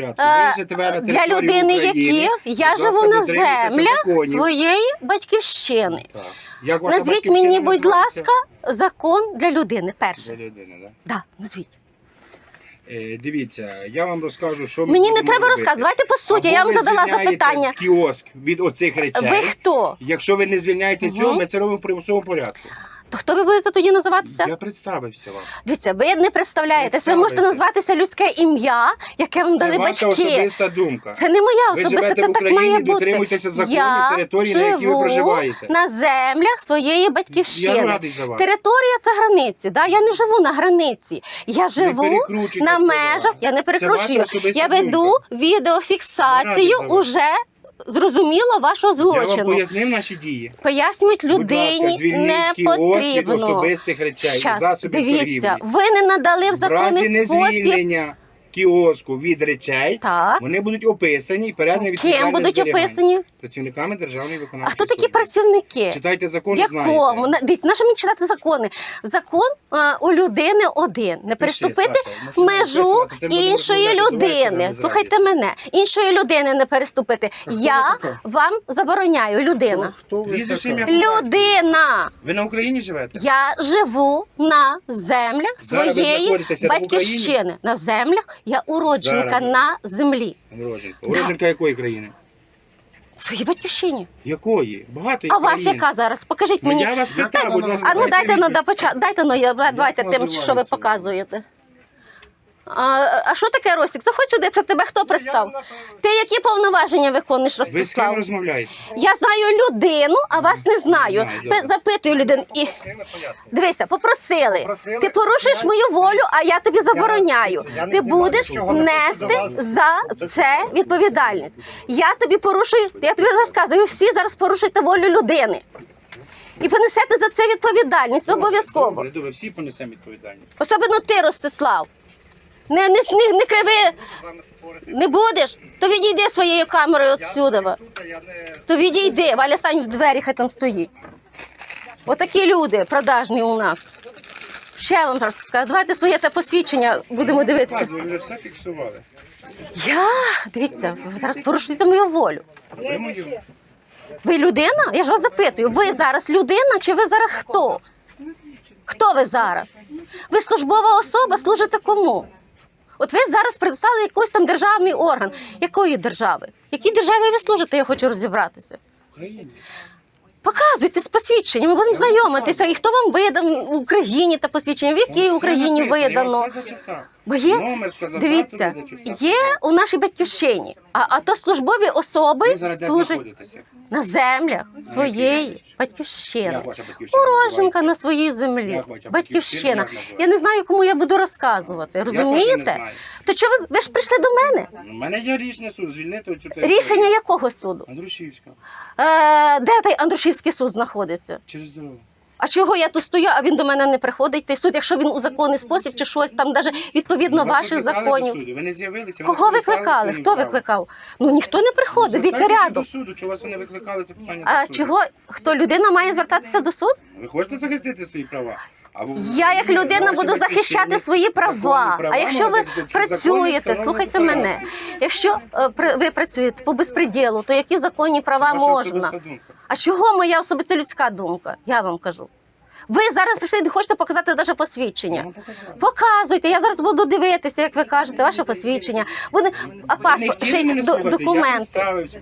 порядку. Е, Ви живете на Для території людини, України. які я Будь живу ласка, на дотримуйтеся землях законів. своєї батьківщини. Так. Як ваша Назвіть батьківщина мені, будь називається? ласка, закон для людини. Перше. Для людини, да? Да, назвіть. Е, дивіться, я вам розкажу, що ми Мені не будемо треба робити. розказувати. Давайте по суті. Або Я вам ви задала звільняєте запитання. Кіоск від оцих речей. Ви хто? Якщо ви не звільняєте Мгм. цього, ми це робимо в примусовому порядку. То хто ви будете тоді називатися? Я представився вам. Дивіться, ви не представляєтесь. Ви можете назватися людське ім'я, яке вам Це дали ваша батьки. особиста думка. Це не моя Ви особиста, це в так має бути. дотримуйтеся законів Я території, на якій ви проживаєте. на землях своєї Я батьківщини. радий за вас. Територія це границі. Да? Я не живу на границі. Я живу на межах. Я не перекручую. Я веду думка. відеофіксацію Я уже зрозуміло вашого Я вам злочину. пояснив наші дії. Будь ласка, людині не потрібно. особистих речей, Щас, засобів дивіться, торгівлі. ви не надали в В разі законний спосіб. незвільнення кіоску від речей, Так. вони будуть описані і передані Ким будуть описані? Працівниками державної А хто такі служби. працівники? Читайте закон, В якому? знаєте. На- Дивіться, мені читати закони? Закон а, у людини один. Не переступити Саша, межу виписувати, це будемо іншої розмовляти, давайте людини. Слухайте мене, іншої людини не переступити. хто ви Я така? вам забороняю, людина. Хто ви Прізвище, така? ім'я, Людина! Ви на Україні живете? Я живу на землях Зараз ви своєї знаходитеся батьківщини. На землях я уродженка Зараз на землі. Уродженка. Уродженка якої країни? В своїй батьківщині. Якої? Багато А вас країн. яка зараз? Покажіть Ну, мені. я вас питаю, будь ласка. А ну дайте на да, поча... дайте ну, я, давайте тим, що ви показуєте. А, а що таке Росік? Заходь сюди, це тебе хто пристав? Ти які повноваження виконуєш, Ви з ким Ростислав? розмовляєте? Я знаю людину, а вас не знаю. знаю, добре. Пи- Запитую людину. І... Дивися, попросили. Попросили. Ти порушуєш мою волю, а я тобі забороняю. я не Ти знімаю, будеш чого не хочу нести до вас. за це відповідальність. Я тобі порушую, я тобі розказую, ви всі зараз порушуєте волю людини. І понесете за це відповідальність обов'язково. Добре, добре, всі понесемо відповідальність. Особливо ти, Ростислав. Не, не, не, не криви, не будеш, то відійди своєю камерою отсюди. То відійди, Валя Сань в двері хай там стоїть. Отакі люди продажні у нас. Ще вам просто скажу, давайте своє те посвідчення будемо дивитися. Ви вже все фіксували. Я дивіться, ви зараз порушуєте мою волю. Ви людина? Я ж вас запитую, ви зараз людина чи ви зараз хто? Хто ви зараз? Ви службова особа, служите кому? От ви зараз представили якийсь там державний орган. Якої держави? Якій державі ви служите, я хочу розібратися. Україні. Показуйте з посвідченням, ми будемо знайомитися. І хто вам видав в Україні та посвідчення? В якій Україні видано? Бо є, Номер сказав, дивіться, дату видачі, все є у нашій батьківщині, а, а то службові особи Ви зараз де служать знаходитеся? на землях своєї батьківщини. Як ваша батьківщина Уроженка називається? на своїй землі. Як ваша батьківщина, Батьківщина. називається? Я не знаю, кому я буду розказувати. Я теж не Розумієте? знаю. То чого ви, ви ж прийшли до мене? У мене є рішення суд, звільнити оцю територію. Рішення якого суду? Андрушівська. Е, де той Андрушівський суд знаходиться? Через дорогу. А чого я тут стою, а він до мене не приходить? Ти суд, якщо він у законний спосіб чи щось там, навіть відповідно Вас ваших викликали законів. до суду, Ви не з'явилися. ви Кого викликали? своїм Хто правом. викликав? Ну ніхто не приходить. Дивіться Звертайтеся рядом. до суду, чого вас вони викликали, це питання А до суду. чого хто людина має звертатися до суду? Ви хочете захистити свої права? А Я як людина буду захищати свої права. А якщо ви працюєте, слухайте мене. Якщо е, ви працюєте по безпреділу, то які законні права можна? А чого моя особиста людська думка? Я вам кажу. Ви зараз прийшли не хочете показати навіть посвідчення. Показуйте, я зараз буду дивитися, як ви кажете, ваше посвідчення. Буде а паспорт, ще й мене до- слухати, Я документи. представився.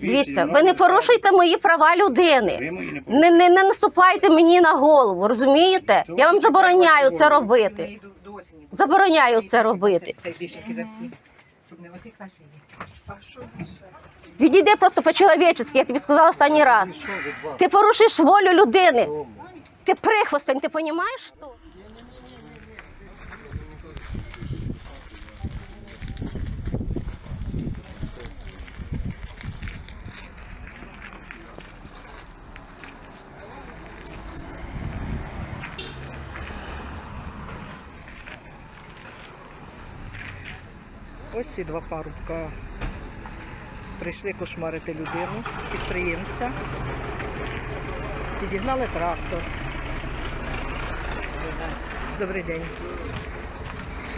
Дивіться, ну, ви не порушуйте мої права людини. не. Не, не, наступайте мені на голову, розумієте? Я вам забороняю це робити. Забороняю це робити. Відійди просто по-чоловічески, я тобі сказала останній раз. Ти порушуєш волю людини. Ти прихвостень, ти розумієш? що? Ось ці два парубка прийшли кошмарити людину, підприємця. Підігнали трактор. Добрий день.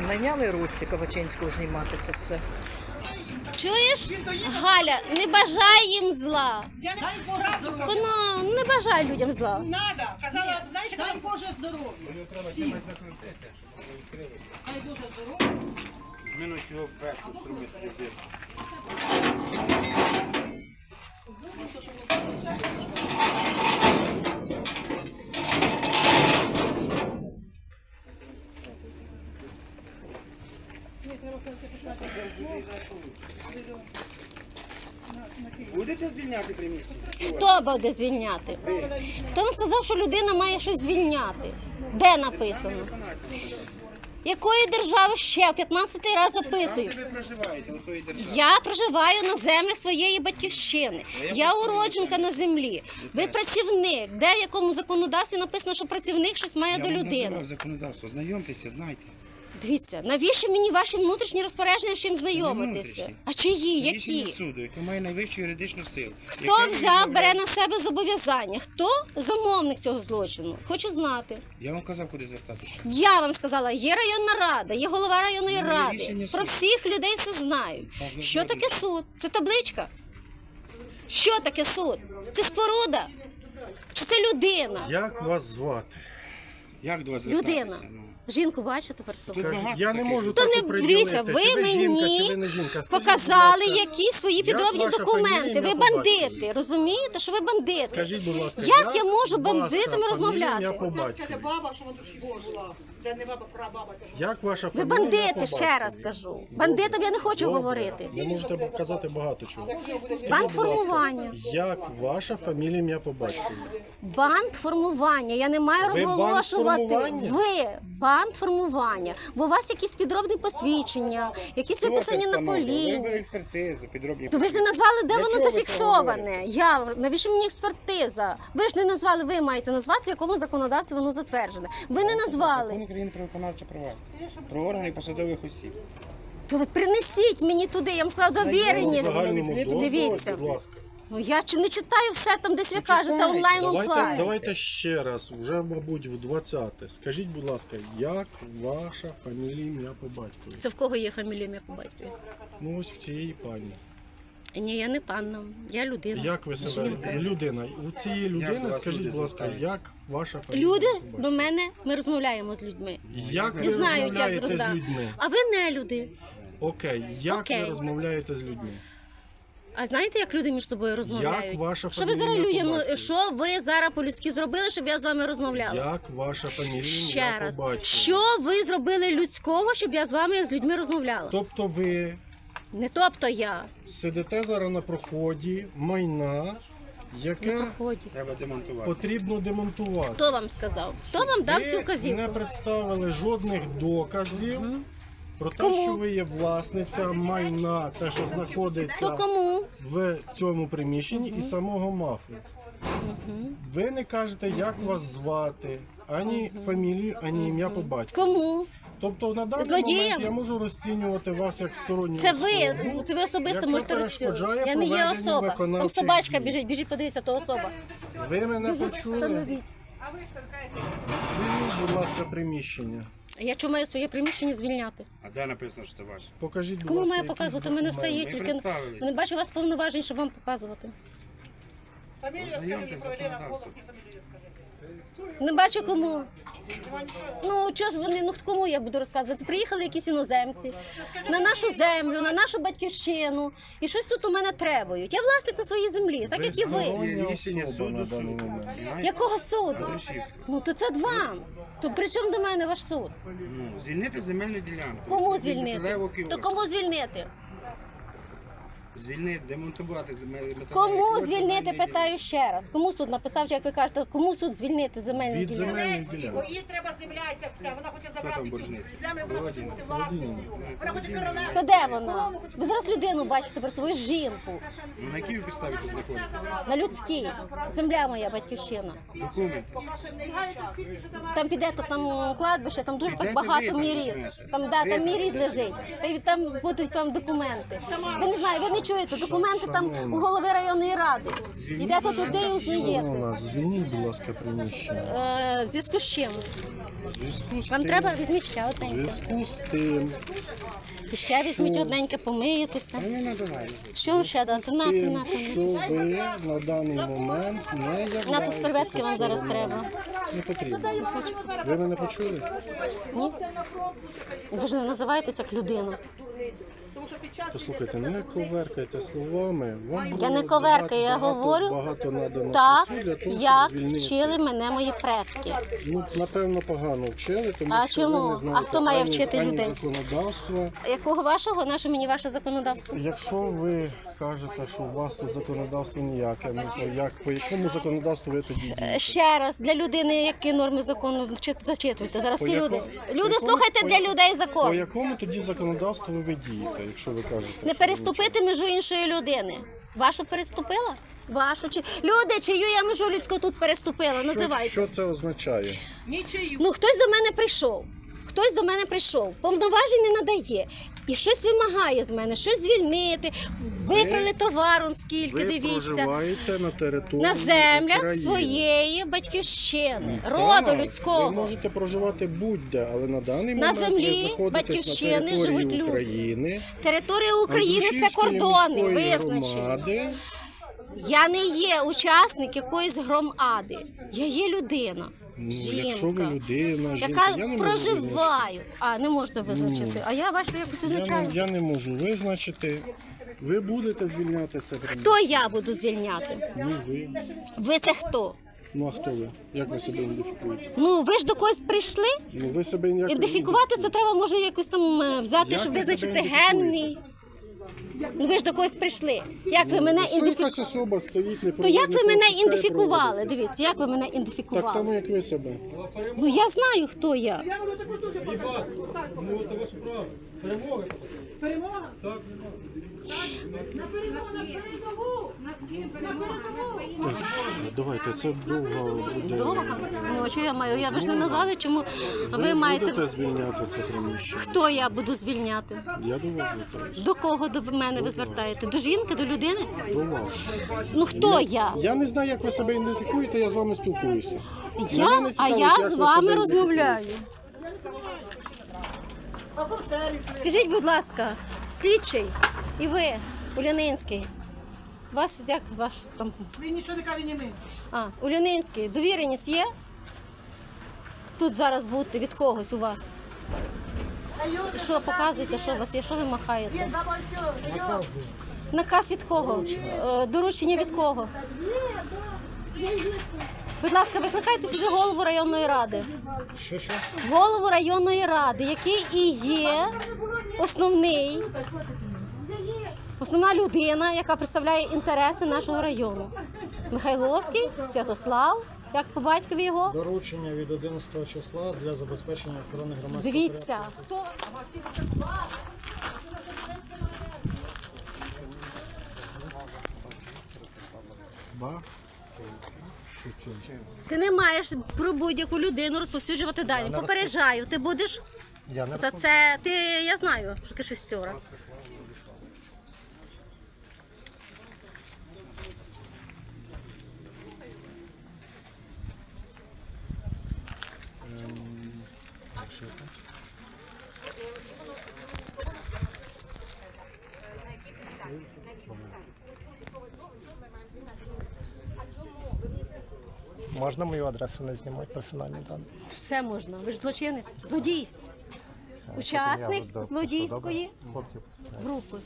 Найняли Русі Ковачинського знімати це все. Чуєш? Галя, не бажай їм зла. Я не правду бажає людям зла. Надо. Казала, знаєш, Дай Боже здоров'я. Воно. Дай Боже здоров'я. Мину цього пешку струмити. Будете звільняти приміщення? Хто буде звільняти? Хто вам сказав, що людина має щось звільняти? Де написано? Якої держави ще в 15 раз записую? де ви проживаєте, у тої держави. Я проживаю на землі своєї батьківщини. Я уродженка на землі. Ви працівник. Де в якому законодавстві написано, що працівник щось має Я до вам людини? називав законодавство. Знайомтеся, знайте. Дивіться, навіщо мені ваші внутрішні розпорядження з чим знайомитися? А чиї? Це рішення Які? суду, яке має найвищу юридичну силу. Хто Яке взяв, бере на себе зобов'язання? Хто замовник цього злочину? Хочу знати. Я вам казав, куди звертатися. Я вам сказала, є районна рада, є голова районної Ну, є ради. рішення Про суду. всіх людей все знають. Так, Що таке суд? Це табличка. Що таке суд? Це споруда? Чи це людина? Як вас звати? Як до вас Людина. звертатися? Ну, Жінку бачите багато я не можу То так не оприділити, дивіться, ви чи ви жінка, чи мені ви не жінка. Скажіть, будь показали ласка, якісь свої підробні ваша документи. Ви бандити, батькові? розумієте, що ви бандити? Скажіть, будь ласка, як я можу бандитами розмовляти? Це скаже баба, що вона душі була. Де не баба, прабаба. це ж. Як ваша Ви фамілія? бандити, по ще батькові? раз кажу. Бандитам я не хочу Добре. говорити. Ви можете показати багато чого. Ласка, Бандформування. Як ваша фамілія, ім'я по батькові? Бандформування. Я не маю розголошувати. Ви бандформування. Бо у вас якісь підробні посвідчення, якісь виписані на Хто? Ви експертизу, підробні. То ви ж не назвали, де Для воно чого ви це зафіксоване. Я навіщо мені експертиза? Ви ж не назвали, ви маєте назвати, в якому законодавстві воно затверджене. Ви не назвали. України про виконавче права. Про органи посадових осіб. То ви принесіть мені туди. Я вам сказала довіреність. Дивіться. будь ласка. Ну я чи не читаю все там, десь ви кажете, онлайн Давайте, офлайн. давайте ще раз, вже, мабуть, в 20-те. Скажіть, будь ласка, як ваша фамілія, ім'я по батькові? Це в кого є фамілія ім'я по батькові? Ну ось в цієї пані. Ні, я не панна, я людина. Як ви себе людина? У цієї людини, скажіть, будь ласка, як ваша фамілія? Люди до мене, ми розмовляємо з людьми. Як ви Не знають, як розмовляєте з людьми? А ви не люди. Окей, як Окей. ви розмовляєте з людьми? А знаєте, як люди між собою розмовляють? ваша що ви зараз по людям, батькові? що ви зараз по-людськи зробили, щоб я з вами розмовляла? Як ваша фамілія, Ще ім'я раз. по батькові? Що ви зробили людського, щоб я з вами як з людьми розмовляла? Тобто ви Не тобто я. сидите зараз на проході майна, яке Проході. Треба демонтувати. потрібно демонтувати. Хто вам сказав? Хто вам дав цю Ви вказівку? не представили жодних доказів про те, Кому? що ви є власниця майна, те, що знаходиться То кому? в цьому приміщенні і самого мафу. Ви не кажете, як вас звати, ані фамілію, ані ім'я по батьку. Кому? Тобто на даний Злодіям? момент я можу розцінювати вас як сторонню Це ви, особу. це ви особисто яка можете перешкоджає розцінювати. Я не є проведенню особа. Там виконавчих собачка дій. біжить, біжіть, подивіться, то особа. Ви мене почули? Встановіть. Звільніть, будь ласка, приміщення. Я чому маю своє приміщення звільняти? А де написано, що це ваше? Покажіть, будь Кому ласка, маю показувати? У мене все є, тільки представились. не бачу у вас повноважень, щоб вам показувати. Фамілію скажи, Ознайомтесь з законодавством. голос і фамілію. Не бачу кому. Ну чого ж вони, ну кому я буду розказувати? Приїхали якісь іноземці на нашу землю, на нашу батьківщину, і щось тут у мене требують. Я власник на своїй землі, так як і ви. Є рішення суду суду. Якого суду? Ну то це вам. То при чому до мене ваш суд? Ну, звільнити земельну ділянку. Кому звільнити? То кому звільнити? Звільнити, демонтувати земельну Кому звільнити? Питаю ще раз. Кому суд написав, чи як ви кажете, кому суд звільнити земельну Від ділянку? земельних Бо ділянок. їй треба земля ця вся. Вона хоче там забрати цю боржниця? землю, вона хоче бути власницею. Вона хоче То де вона? Ви зараз людину бачите про свою жінку. Ну, на якій ви підставі тут знаходитесь? На людській. Земля моя батьківщина. Документи. Там підете там кладбище, там дуже Підете багато ви там да, там мій лежить. Та й там будуть там документи. Ви не знаю, ви не чуєте? Документи там у голови районної ради. Йдете туди і узнаєте. Звільніть, будь ласка, приміщення. Е, в зв'язку з чим? В зв'язку з Вам тим, треба візьміть ще в одненьке. зв'язку з тим, Ще візьміть одненьке, помиєтеся. Не надавай. Що вам ще дати? Нати, тим, нати. що ви на даний момент не являєтеся Нати серветки вам зараз стороною. треба. Не потрібно. Ви мене почули? Ні? Ви ж не називаєтеся як людина. Послухайте, не коверкайте словами. Вам Я не коверкаю, я багато- говорю багато надано Так, часу для того, як щоб звільнити. вчили мене мої предки. Ну, напевно, погано вчили, тому А що чому? ви не А хто має ані- вчити ані людей? законодавства. Якого вашого? Наше мені ваше законодавство? Якщо ви кажете, що у вас тут законодавство ніяке, не знаю, як по якому законодавству ви тоді дієте? Е, Ще раз для людини, які норми закону вчи- зачитуйте. Зараз По всі якому- люди. по Люди, якому- слухайте по для я- людей По закон. якому тоді законодавству ви дієте, якщо ви кажете? Не що переступити межу іншої людини. Вашу переступила? Вашу чи люди, чию я межу людську тут переступила? нічого? Називайте. Що, що це означає? Нічию. Ну хтось до мене прийшов. Хтось до мене прийшов, повноважень не надає і щось вимагає з мене, щось звільнити. Викрали товар, он скільки, Ви дивіться. проживаєте на території На землях України. своєї батьківщини, Так, роду Ви можете проживати будь-де, але на даний На момент землі ви знаходитесь батьківщини на території живуть люди. України. Територія України це Андрушівської кордони міської визначені. громади. Я не є учасник якоїсь громади. Я є людина. Ну, жінка. якщо ви людина, жінка, яка я не можу проживаю. А, не можете визначити. А я бачите, якось Я не, визначаю. я не можу визначити. Ви будете звільняти це? Хто я буду звільняти? Ну ви. Ви це хто? Ну а хто ви? Як ви себе ідентифікуєте? Ну ви ж до когось прийшли? Ну ви себе Ідентифікувати це треба, може, якось там е, взяти, Як щоб ви себе визначити ген мій. Ну ви ж до когось прийшли. Як ви мене Якщо ідентифікували? особа стоїть не То як ви мене ідентифікували? Дивіться, як ви мене Так само, ідентифікували? як ви себе. Ну я знаю, хто я. Перемога? Так. На перемогу, на передову. На передову. Давайте, це довго буде. Довго? Ну, а що я маю? Я ви ж не назвали, чому ви маєте. будете звільняти це приміщення. Хто я буду звільняти? Я до вас звертаюся. До кого до мене ви звертаєте? До жінки, до людини? До вас. Ну хто я? Я не знаю, як ви себе ідентифікуєте, я з вами спілкуюся. Я, Мене не а цікавить, я з вами себе розмовляю. Скажіть, будь ласка, слідчий і ви, Улянинський. Ваш як ваш там? Він нічого не каже, ні ми. А, Улянинський, довіреність є? Тут зараз бути від когось у вас. Що показуєте, що у вас є, що ви махаєте? Наказ від кого? Е, Доручення від кого? Будь ласка, викликайте сюди голову районної ради. Що що? Голову районної ради, який і є основний, основна людина, яка представляє інтереси нашого району. Михайловський, Святослав, як по батькові його. Доручення від 11 числа для забезпечення охорони громадського Дивіться, хто Ба? ти не маєш про будь-яку людину розповсюджувати дані. Попереджаю, ти будеш Я не за це. Ти я знаю, що ти шестьора. Можна мою адресу не знімати персональні дані? Це можна. Ви ж злочинець, злодій, учасник злодійської групи.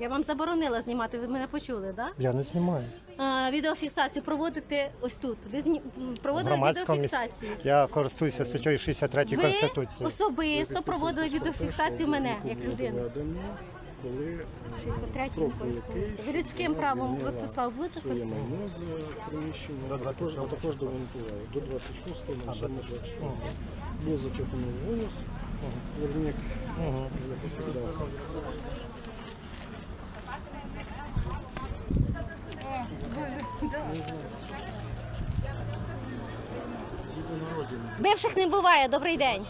Я вам заборонила знімати, ви мене почули, так? Я не знімаю. А, відеофіксацію проводите ось тут. Ви зні... Проводили громадському відеофіксацію. Я користуюся статтею 63 Ви Конституції. особисто проводили відеофіксацію мене як людину. Проведено, коли 63 користується. Ви людським правом Ростислав будете своє користуватися? майно з приміщення, а також, а також демонтували. До 26 на 7 Було зачеплено голос. Верник, як завжди. Бивших не буває. Добрий день.